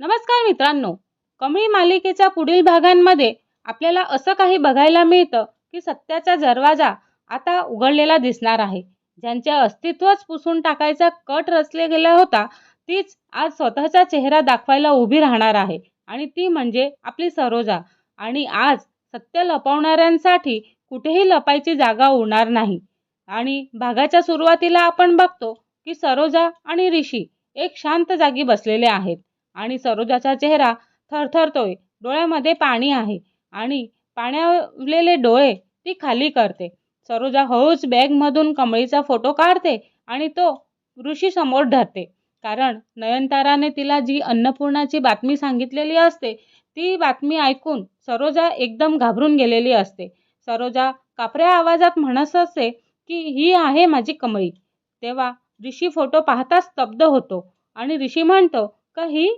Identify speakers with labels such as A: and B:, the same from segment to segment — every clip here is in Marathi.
A: नमस्कार मित्रांनो. कमळी मालिकेच्या पुढील भागांमध्ये आपल्याला असं काही बघायला मिळतं की सत्याचा दरवाजा आता उघडलेला दिसणार आहे. ज्यांचे अस्तित्वच पुसून टाकायचा कट रचले गेला होता तीच आज स्वतःचा चेहरा दाखवायला उभी राहणार आहे. आणि ती म्हणजे आपली सरोजा. आणि आज सत्य लपवणाऱ्यांसाठी कुठेही लपायची जागा उरणार नाही. आणि भागाच्या सुरुवातीला आपण बघतो की सरोजा आणि ऋषी एक शांत जागी बसलेले आहेत. आणि सरोजाचा चेहरा थरथरतोय. डोळ्यामध्ये पाणी आहे आणि पाण्यावलेले डोळे ती खाली करते. सरोजा हळूच बॅगमधून कमळीचा फोटो काढते आणि तो ऋषी समोर धरते. कारण नयनताराने तिला जी अन्नपूर्णाची बातमी सांगितलेली असते ती बातमी ऐकून सरोजा एकदम घाबरून गेलेली असते. सरोजा कापऱ्या आवाजात म्हणत असते की ही आहे माझी कमळी. तेव्हा ऋषी फोटो पाहताच स्तब्ध होतो आणि ऋषी म्हणतो का ही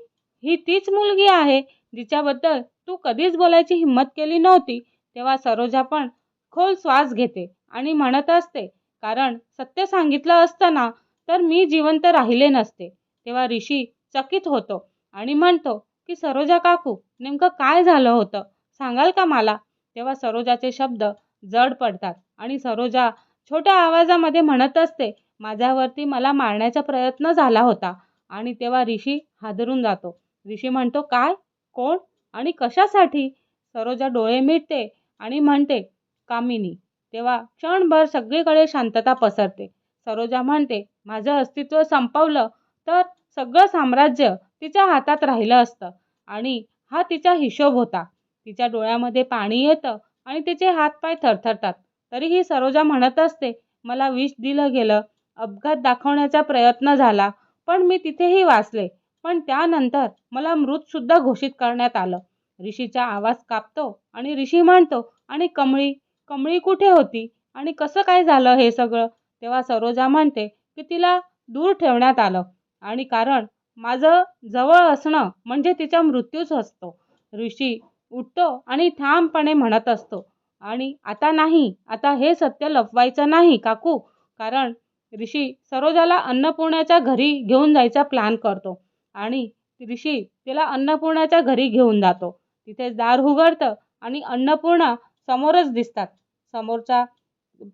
A: ही तीच मुलगी आहे जिच्याबद्दल तू कधीच बोलायची हिंमत केली नव्हती तेव्हा सरोजा पण खोल श्वास घेते आणि म्हणत असते कारण सत्य सांगितलं असताना तर मी जिवंत राहिले नसते. तेव्हा ऋषी चकित होतो आणि म्हणतो की सरोजा काकू नेमकं काय झालं होतं? सांगाल का मला? तेव्हा सरोजाचे शब्द जड पडतात आणि सरोजा छोट्या आवाजामध्ये म्हणत असते माझ्यावरती मला मारण्याचा प्रयत्न झाला होता. आणि तेव्हा ऋषी हादरून जातो. ऋषी म्हणतो काय? कोण? आणि कशासाठी? सरोजा डोळे मिटते आणि म्हणते कामिनी. तेव्हा क्षणभर सगळीकडे शांतता पसरते. सरोजा म्हणते माझं अस्तित्व संपवलं तर सगळं साम्राज्य तिच्या हातात राहिलं असतं आणि हा तिचा हिशोब होता. तिच्या डोळ्यामध्ये पाणी येतं आणि तिचे हातपाय थरथरतात. तरीही सरोजा म्हणत असते मला विष दिलं गेलं अपघात दाखवण्याचा प्रयत्न झाला पण मी तिथेही वाचले. पण त्यानंतर मला मृतसुद्धा घोषित करण्यात आलं. ऋषीचा आवाज कापतो आणि ऋषी म्हणतो आणि कमळी कमळी कुठे होती? आणि कसं काय झालं हे सगळं? तेव्हा सरोजा म्हणते की तिला दूर ठेवण्यात आलं. आणि कारण माझं जवळ असणं म्हणजे तिचा मृत्यूच असतो. ऋषी उठतो आणि ठामपणे म्हणत असतो आणि आता नाही आता हे सत्य लपवायचं नाही काकू. कारण ऋषी सरोजाला अन्नपूर्णाच्या घरी घेऊन जायचा प्लॅन करतो. आणि ऋषी तिला अन्नपूर्णाच्या घरी घेऊन जातो. तिथे दार उघडतं आणि अन्नपूर्णा समोरच दिसतात. समोरच्या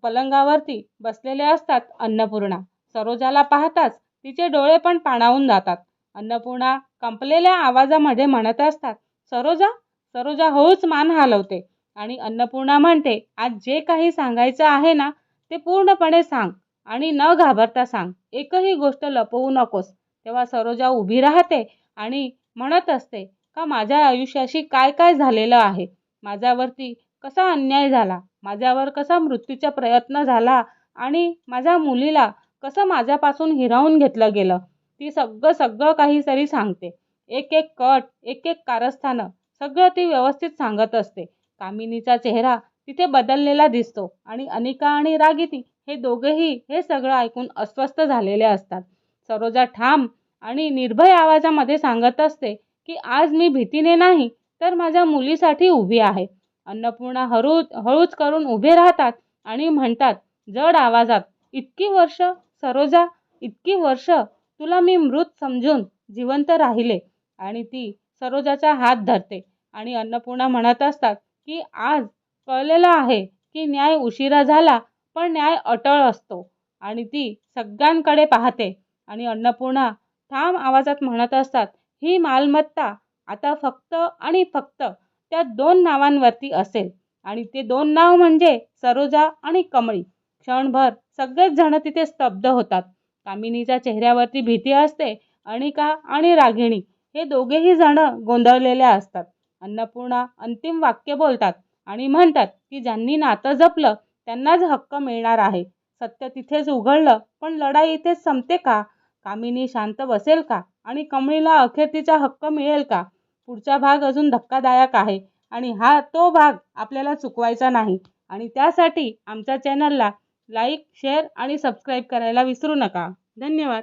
A: पलंगावरती बसलेले असतात अन्नपूर्णा. सरोजाला पाहताच तिचे डोळे पण पाणावून जातात. अन्नपूर्णा कंपलेल्या आवाजामध्ये म्हणत असतात सरोजा सरोजा हळूच मान हलवते. आणि अन्नपूर्णा म्हणते आज जे काही सांगायचं आहे ना ते पूर्णपणे सांग आणि न घाबरता सांग. एकही गोष्ट लपवू नकोस. तेव्हा सरोजा उभी राहते आणि म्हणत असते का माझ्या आयुष्याशी काय काय झालेलं आहे? माझ्यावरती कसा अन्याय झाला? माझ्यावर कसा मृत्यूचा प्रयत्न झाला? आणि माझ्या मुलीला कसं माझ्यापासून हिरावून घेतलं गेलं? ती सगळं सगळं काही तरी सांगते. एक एक कट एक एक कारस्थानं सगळं ती व्यवस्थित सांगत असते. कामिनीचा चेहरा तिथे बदललेला दिसतो आणि अनिका आणि रागिती हे दोघेही हे सगळं ऐकून अस्वस्थ झालेले असतात. सरोजा ठाम आणि निर्भय आवाजामध्ये सांगत असते की आज मी भीतीने नाही तर माझ्या मुलीसाठी उभी आहे. अन्नपूर्णा हळू हळूच करून उभे राहतात आणि म्हणतात जड आवाजात इतकी वर्ष सरोजा इतकी वर्ष तुला मी मृत समजून जिवंत राहिले. आणि ती सरोजाचा हात धरते आणि अन्नपूर्णा म्हणत असतात की आज कळलेलं आहे की न्याय उशिरा झाला पण न्याय अटळ असतो. आणि ती सगळ्यांकडे पाहते. आणि अन्नपूर्णा ठाम आवाजात म्हणत असतात ही मालमत्ता आता फक्त आणि फक्त त्या दोन नावांवरती असेल. आणि ते दोन नाव म्हणजे सरोजा आणि कमळी. क्षणभर सगळेच जण तिथे स्तब्ध होतात. कामिनीच्या चेहऱ्यावरती भीती असते अनिका आणि रागिणी हे दोघेही जण गोंधळलेले असतात. अन्नपूर्णा अंतिम वाक्य बोलतात आणि म्हणतात की ज्यांनी नातं जपलं त्यांनाच हक्क मिळणार आहे. सत्य तिथेच उघडलं पण लढाई इथेच संपते का? कामिनी शांत बसेल का? आणि कमळीला अखेर तिचा हक्क मिळेल का? पुढचा भाग अजून धक्कादायक आहे आणि हा तो भाग आपल्याला चुकवायचा नाही. आणि त्यासाठी आमच्या चॅनलला लाईक शेअर आणि सबस्क्राईब करायला विसरू नका. धन्यवाद.